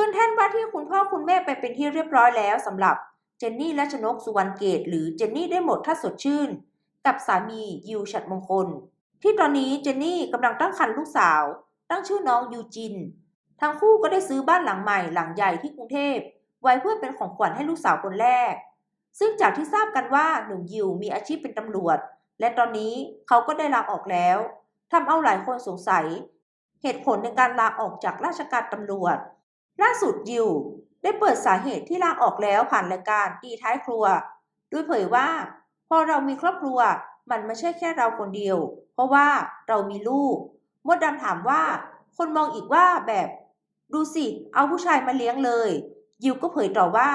ขึ้นแท่นว่าที่คุณพ่อคุณแม่ไปเป็นที่เรียบร้อยแล้วสำหรับเจนนี่และชนกสุวรรณเกต หรือเจนนี่ได้หมดถ้าสดชื่น กับสามียิวฉัดมงคล ที่ตอนนี้เจนนี่กำลังตั้งครรภ์ลูกสาว ตั้งชื่อน้องยูจิน ทั้งคู่ก็ได้ซื้อบ้านหลังใหม่หลังใหญ่ที่กรุงเทพไว้เพื่อเป็นของขวัญให้ลูกสาวคนแรก ซึ่งจากที่ทราบกันว่าหนุ่มยิวมีอาชีพเป็นตำรวจ และตอนนี้เขาก็ได้ลาออกแล้วทำเอาหลายคนสงสัย เหตุผลในการลาออกจากราชการตำรวจ ล่าสุดยิวได้เปิดสาเหตุที่ลาออกแล้วผ่านรายการตีท้ายครัวโดยเผยว่า พอเรามีครอบครัวมันไม่ใช่แค่เราคนเดียว เพราะว่าเรามีลูก มดดำถามว่า คนมองอีกว่าแบบ ดูสิ เอาผู้ชายมาเลี้ยงเลย ยิวก็เผยต่อว่า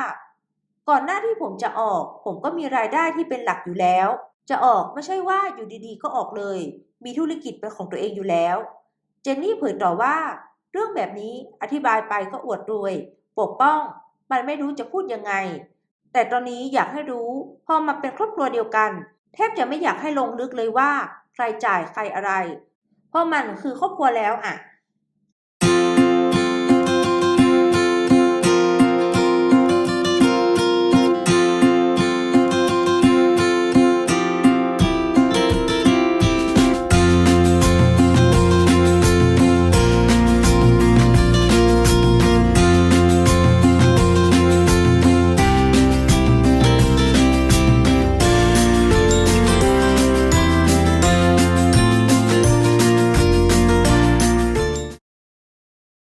ก่อนหน้าที่ผมจะออก ผมก็มีรายได้ที่เป็นหลักอยู่แล้ว จะออกไม่ใช่ว่าอยู่ดีๆ ก็ออกเลย มีธุรกิจเป็นของตัวเองอยู่แล้ว เจนนี่เผยต่อว่า เรื่องแบบนี้อธิบายไปก็อวดรวย ปกป้อง มันไม่รู้จะพูดยังไง แต่ตอนนี้อยากให้รู้ พอมาเป็นครอบครัวเดียวกัน แทบจะไม่อยากให้ลงลึกเลยว่า ใครจ่ายใครอะไร เพราะมันคือครอบครัวแล้วอะ